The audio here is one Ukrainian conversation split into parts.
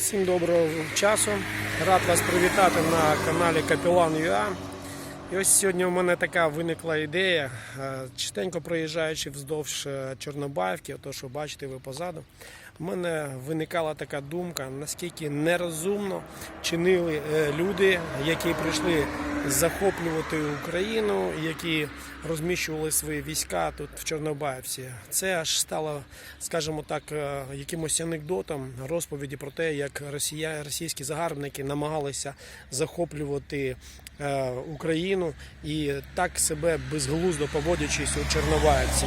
Всім доброго часу. Рад вас привітати на каналі Капілан ЮА. І ось сьогодні у мене така виникла ідея. Е, Частенько проїжджаючи вздовж е, Чорнобаївки, то що бачите ви позаду, у мене виникала така думка, наскільки нерозумно чинили е, люди, які прийшли захоплювати Україну, які розміщували свої війська тут в Чорнобаївці. Це аж стало, скажімо так, е, якимось анекдотом розповіді про те, як росія, російські загарбники намагалися захоплювати е, Україну і так себе безглуздо поводячись у Чорнобаївці.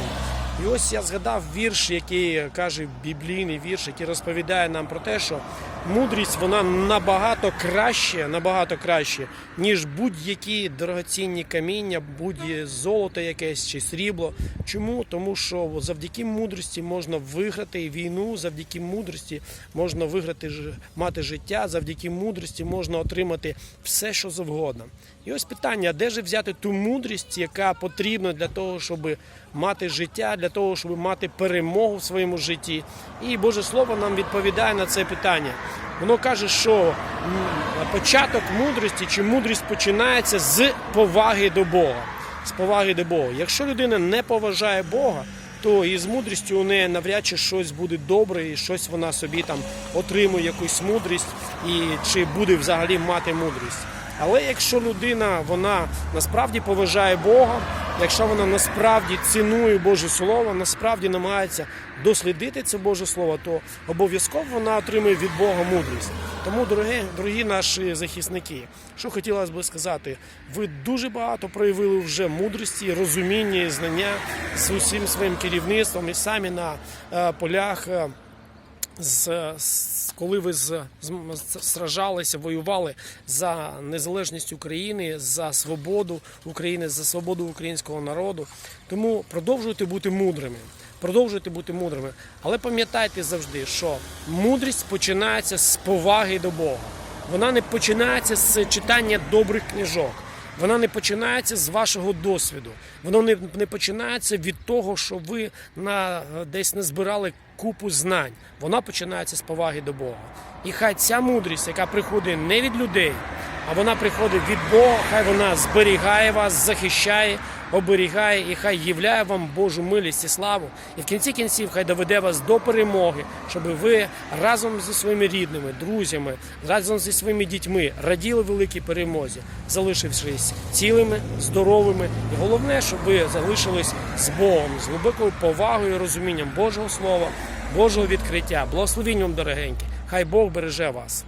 І ось я згадав вірш, який каже біблійний вірш, який розповідає нам про те, що мудрість вона набагато краще, набагато краще, ніж будь-які дорогоцінні каміння, будь-яке золото якесь чи срібло. Чому? Тому що завдяки мудрості можна виграти війну, завдяки мудрості можна виграти мати життя, завдяки мудрості можна отримати все, що завгодно. І ось питання: де ж взяти ту мудрість, яка потрібна для того, щоб мати життя, для того, щоб мати перемогу в своєму житті. І Боже Слово нам відповідає на це питання. Воно каже, що початок мудрості чи мудрість починається з поваги до Бога. З поваги до Бога. Якщо людина не поважає Бога, то і з мудрістю у неї навряд чи щось буде добре, і щось вона собі там отримує якусь мудрість, і чи буде взагалі мати мудрість. Але якщо людина вона насправді поважає Бога, якщо вона насправді цінує Боже Слово, насправді намагається дослідити це Боже Слово, то обов'язково вона отримує від Бога мудрість. Тому, дорогі, дорогі наші захисники, що хотілося би сказати, ви дуже багато проявили вже мудрості, розуміння і знання з усім своїм керівництвом і самі на е, полях. З, з коли ви з, з, сражалися, воювали за незалежність України, за свободу України, за свободу українського народу. Тому продовжуйте бути мудрими. Продовжуйте бути мудрими. Але пам'ятайте завжди, що мудрість починається з поваги до Бога. Вона не починається з читання добрих книжок. Вона не починається з вашого досвіду. Воно не, не починається від того, що ви на, десь не збирали купу знань. Вона починається з поваги до Бога. І хай ця мудрість, яка приходить не від людей, а вона приходить від Бога, хай вона зберігає вас, захищає, оберігає і хай являє вам Божу милість і славу. І в кінці кінців хай доведе вас до перемоги, щоб ви разом зі своїми рідними, друзями, разом зі своїми дітьми раділи великій перемозі, залишившись цілими, здоровими. І головне, щоб ви залишились з Богом, з глибокою повагою і розумінням Божого Слова, Божого відкриття. Благословінням дорогенькі. Хай Бог береже вас.